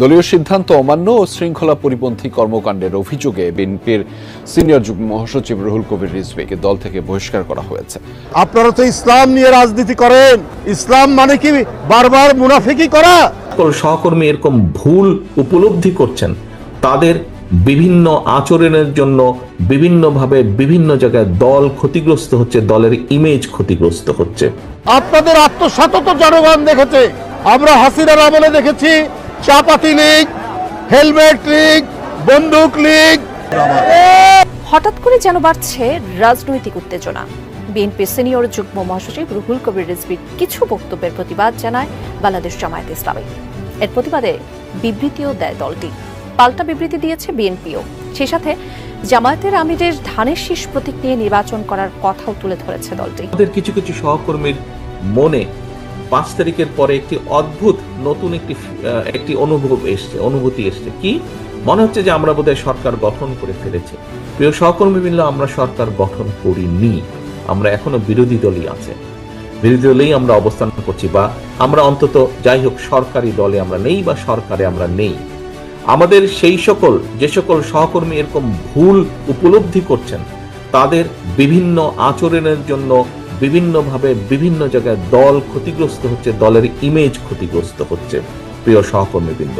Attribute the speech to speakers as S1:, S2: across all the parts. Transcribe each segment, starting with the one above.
S1: দলীয় সিদ্ধান্ত অমান্য ও শৃঙ্খলা পরিপন্থী কর্মকাণ্ডের অভিযোগে বিএনপির সিনিয়র যুগ মহাসচিব রুহুল কবির রিজভিকে দল থেকে বহিষ্কার করা হয়েছে
S2: আপনারা তো ইসলাম নিয়ে রাজনীতি করেন ইসলাম মানে কি বারবার মুনাফিকি করা
S1: সহকর্মী এরকম ভুল উপলব্ধি করছেন তাদের বিভিন্ন আচরণের জন্য বিভিন্নভাবে বিভিন্ন জায়গায় দল ক্ষতিগ্রস্ত হচ্ছে দলের ইমেজ ক্ষতিগ্রস্ত হচ্ছে
S2: আপনাদের আত্মসাত জনগণ দেখেছে আমরা হাসিনার আমলে দেখেছি চাপাতি লীগ হেলমেট লীগ বন্দুক লীগ
S3: হঠাৎ করে যেন বাড়ছে রাজনৈতিক উত্তেজনা বিএনপি সিনিয়র যুগ্ম মহাসচিব রুহুল কবির রিজভির কিছু বক্তব্যের প্রতিবাদ জানায় বাংলাদেশ জামায়াত ইসলামী এর প্রতিবাদে বিবৃতিও দেয় দলটি পাল্টা বিবৃতি দিয়েছে বিএনপিও সেই সাথে জামায়াতের আমিরের ধানের শীষ প্রতীক নিয়ে নির্বাচন করার কথাও তুলে ধরেছে দলটি
S1: কিছু কিছু সহকর্মীর মনে পাঁচ তারিখের পরে একটি অদ্ভুত নতুন একটি একটি অনুভব এসছে অনুভূতি এসছে কি মনে হচ্ছে যে আমরা বোধহয় সরকার গঠন করে ফেলেছে প্রিয় সহকর্মীবৃন্দ আমরা সরকার গঠন করিনি আমরা এখনো বিরোধী দলই আছে বিরোধী দলেই আমরা অবস্থান করছি বা আমরা অন্তত যাই হোক সরকারি দলে আমরা নেই বা সরকারে আমরা নেই আমাদের সেই সকল যে সকল সহকর্মী এরকম ভুল উপলব্ধি করছেন তাদের বিভিন্ন আচরণের জন্য বিভিন্নভাবে বিভিন্ন জায়গায় দল ক্ষতিগ্রস্ত হচ্ছে দলের ইমেজ ক্ষতিগ্রস্ত হচ্ছে প্রিয় সহকর্মীবৃন্দ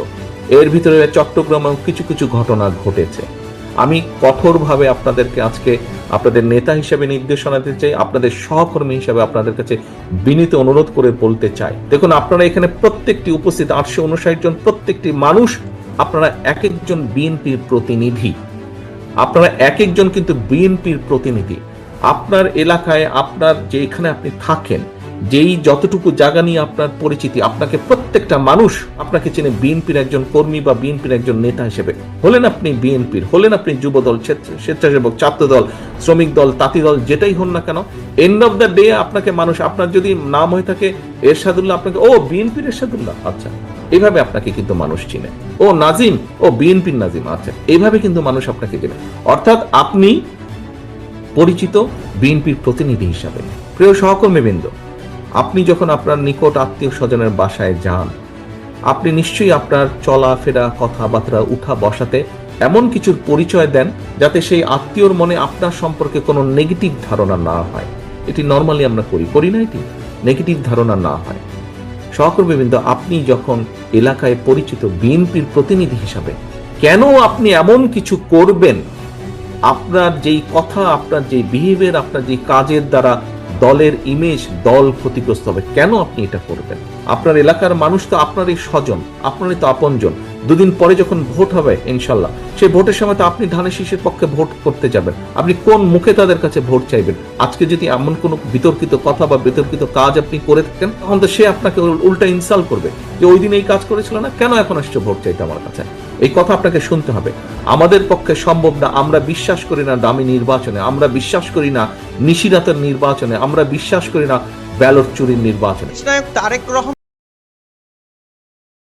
S1: এর ভিতরে চট্টগ্রামেও কিছু কিছু ঘটনা ঘটেছে আমি কঠোরভাবে আপনাদেরকে আজকে আপনাদের নেতা হিসেবে নির্দেশনা দিতে চাই আপনাদের সহকর্মী হিসেবে আপনাদের কাছে বিনীত অনুরোধ করে বলতে চাই দেখুন আপনারা এখানে প্রত্যেকটি উপস্থিত আটশো উনষাট জন প্রত্যেকটি মানুষ আপনারা এক একজন বিএনপির প্রতিনিধি আপনারা এক একজন কিন্তু বিএনপির প্রতিনিধি আপনার এলাকায় আপনার যে এখানে আপনি থাকেন যেই যতটুকু জায়গা নিয়ে আপনার পরিচিতি আপনাকে প্রত্যেকটা মানুষ আপনাকে চেনে বিএনপির একজন কর্মী বা বিএনপির একজন নেতা হিসেবে হলেন আপনি বিএনপির হলেন আপনি যুবদল স্বেচ্ছাসেবক ছাত্রদল শ্রমিক দল তাঁতি দল যেটাই হন না কেন এন্ড অফ দ্য ডে আপনাকে মানুষ আপনার যদি নাম হয়ে থাকে এরশাদুল্লাহ আপনাকে ও বিএনপির এরশাদুল্লাহ আচ্ছা এভাবে আপনাকে কিন্তু মানুষ চিনে ও নাজিম ও বিএনপির নাজিম আচ্ছা এভাবে কিন্তু মানুষ আপনাকে চেনে অর্থাৎ আপনি পরিচিত বিএনপির প্রতিনিধি হিসাবে প্রিয় সহকর্মীবৃন্দ আপনি যখন আপনার নিকট আত্মীয় স্বজনের বাসায় যান আপনি নিশ্চয়ই আপনার চলাফেরা কথাবার্তা উঠা বসাতে এমন কিছুর পরিচয় দেন যাতে সেই আত্মীয়র মনে আপনার সম্পর্কে কোনো নেগেটিভ ধারণা না হয় এটি নর্মালি আমরা করি করি না এটি নেগেটিভ ধারণা না হয় সহকর্মীবৃন্দ আপনি যখন এলাকায় পরিচিত বিএনপির প্রতিনিধি হিসাবে কেন আপনি এমন কিছু করবেন আপনার যেই কথা আপনার যেই বিহেভিয়ার আপনার যেই কাজের দ্বারা দলের ইমেজ দল ক্ষতিগ্রস্ত হবে কেন আপনি এটা করবেন আপনার এলাকার মানুষ তো আপনারই স্বজন আপনারই তো আপনজন দুদিন পরে যখন ভোট হবে ইনশাল্লাহ সেই ভোটের সময় তো আপনি ধানের শীষের পক্ষে ভোট করতে যাবেন আপনি কোন মুখে তাদের কাছে ভোট চাইবেন আজকে যদি এমন কোনো বিতর্কিত কথা বা বিতর্কিত কাজ আপনি করে থাকেন তখন তো সে আপনাকে উল্টা ইনসাল করবে যে ওই দিন এই কাজ করেছিল না কেন এখন আসছে ভোট চাইতে আমার কাছে এই কথা আপনাকে শুনতে হবে আমাদের পক্ষে সম্ভব না আমরা বিশ্বাস করি না দামি নির্বাচনে আমরা বিশ্বাস করি না নিশিরাতের নির্বাচনে আমরা বিশ্বাস করি না ব্যালট চুরির নির্বাচনে তারেক রহমান